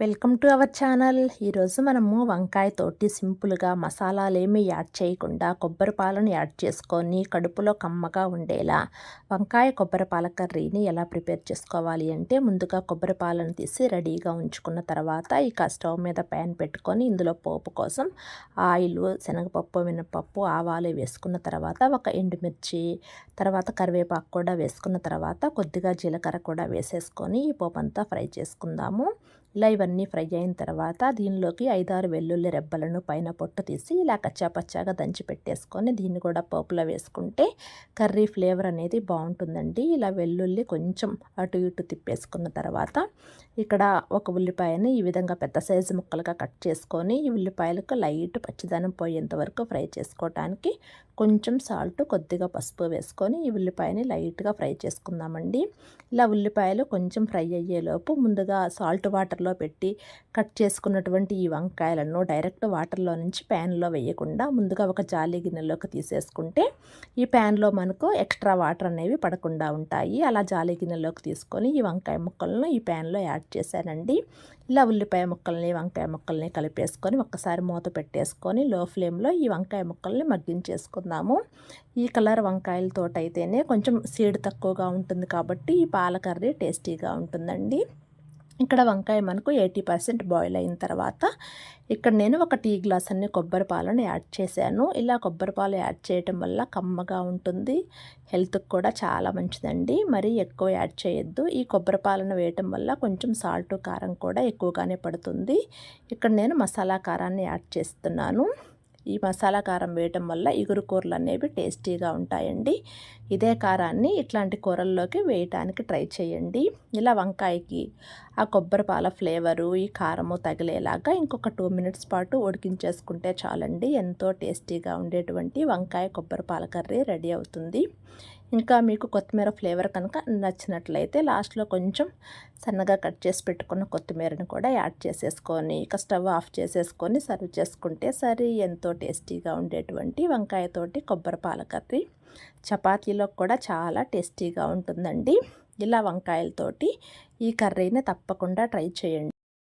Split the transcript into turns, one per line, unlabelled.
Welcome to our channel. ఈరోజు మనము వంకాయ తోటి సింపుల్గా మసాలాలేమీ యాడ్ చేయకుండా కొబ్బరి పాలను యాడ్ చేసుకొని కడుపులో కమ్మగా ఉండేలా వంకాయ కొబ్బరి పాల కర్రీని ఎలా ప్రిపేర్ చేసుకోవాలి అంటే ముందుగా కొబ్బరి పాలను తీసి రెడీగా ఉంచుకున్న తర్వాత ఇక స్టవ్ మీద ప్యాన్ పెట్టుకొని ఇందులో పోపు కోసం ఆయిల్ శనగపప్పు మినపప్పు ఆవాలు వేసుకున్న తర్వాత ఒక ఎండుమిర్చి తర్వాత కరివేపాకు కూడా వేసుకున్న తర్వాత కొద్దిగా జీలకర్ర కూడా వేసేసుకొని ఈ పోపు అంతా ఫ్రై చేసుకుందాము. ఇలా ఇవన్నీ ఫ్రై అయిన తర్వాత దీనిలోకి ఐదారు వెల్లుల్లి రెబ్బలను పైన పొట్టు తీసి ఇలా కచ్చాపచ్చాగా దంచి పెట్టేసుకొని దీన్ని కూడా పోపులో వేసుకుంటే కర్రీ ఫ్లేవర్ అనేది బాగుంటుందండి. ఇలా వెల్లుల్లి కొంచెం అటు ఇటు తిప్పేసుకున్న తర్వాత ఇక్కడ ఒక ఉల్లిపాయని ఈ విధంగా పెద్ద సైజు ముక్కలుగా కట్ చేసుకొని ఈ ఉల్లిపాయలకు లైట్ పచ్చిదనం పోయేంత వరకు ఫ్రై చేసుకోవటానికి కొంచెం సాల్ట్ కొద్దిగా పసుపు వేసుకొని ఈ ఉల్లిపాయని లైట్గా ఫ్రై చేసుకుందామండి. ఇలా ఉల్లిపాయలు కొంచెం ఫ్రై అయ్యేలోపు ముందుగా సాల్ట్ వాటర్లో పెట్టి కట్ చేసుకున్నటువంటి ఈ వంకాయలను డైరెక్ట్ వాటర్లో నుంచి ప్యాన్లో వేయకుండా ముందుగా ఒక జాలి గిన్నెలోకి తీసేసుకుంటే ఈ ప్యాన్లో మనకు ఎక్స్ట్రా వాటర్ అనేవి పడకుండా ఉంటాయి. అలా జాలి గిన్నెలోకి తీసుకొని ఈ వంకాయ ముక్కలను ఈ ప్యాన్లో యాడ్ చేశానండి. ఇలా ఉల్లిపాయ ముక్కల్ని వంకాయ ముక్కల్ని కలిపేసుకొని ఒక్కసారి మూత పెట్టేసుకొని లో ఫ్లేమ్లో ఈ వంకాయ ముక్కల్ని మగ్గించేసుకుందాము. ఈ కలర్ వంకాయలతో అయితేనే కొంచెం సీడ్ తక్కువగా ఉంటుంది కాబట్టి ఈ పాల కర్రీ టేస్టీగా ఉంటుందండి. ఇక్కడ వంకాయ మనకు ఎయిటీ పర్సెంట్ బాయిల్ అయిన తర్వాత ఇక్కడ నేను ఒక టీ గ్లాస్ అన్ని కొబ్బరి పాలను యాడ్ చేశాను. ఇలా కొబ్బరి పాలు యాడ్ చేయటం వల్ల కమ్మగా ఉంటుంది. హెల్త్కి కూడా చాలా మంచిదండి. మరి ఎక్కువ యాడ్ చేయొద్దు. ఈ కొబ్బరి పాలను వేయటం వల్ల కొంచెం సాల్ట్ కారం కూడా ఎక్కువగానే పడుతుంది. ఇక్కడ నేను మసాలా కారాన్ని యాడ్ చేస్తున్నాను. ఈ మసాలా కారం వేయటం వల్ల ఇగురు కూరలు అనేవి టేస్టీగా ఉంటాయండి. ఇదే కారాన్ని ఇట్లాంటి కూరల్లోకి వేయటానికి ట్రై చేయండి. ఇలా వంకాయకి ఆ కొబ్బరి పాల ఫ్లేవరు ఈ కారము తగిలేలాగా ఇంకొక టూ మినిట్స్ పాటు ఉడికించేసుకుంటే చాలండి. ఎంతో టేస్టీగా ఉండేటువంటి వంకాయ కొబ్బరి పాల కర్రీ రెడీ అవుతుంది. ఇంకా మీకు కొత్తిమీర ఫ్లేవర్ కనుక నచ్చినట్లయితే లాస్ట్లో కొంచెం సన్నగా కట్ చేసి పెట్టుకున్న కొత్తిమీరని కూడా యాడ్ చేసేసుకొని ఇక స్టవ్ ఆఫ్ చేసేసుకొని సర్వ్ చేసుకుంటే సరే ఎంతో టేస్టీగా ఉండేటువంటి వంకాయతోటి కొబ్బరి పాల కర్రీ. చపాతీ కూడా చాలా టేస్టీగా ఉంటుందండి. ఇలా వంకాయలతోటి ఈ కర్రీని తప్పకుండా ట్రై చేయండి.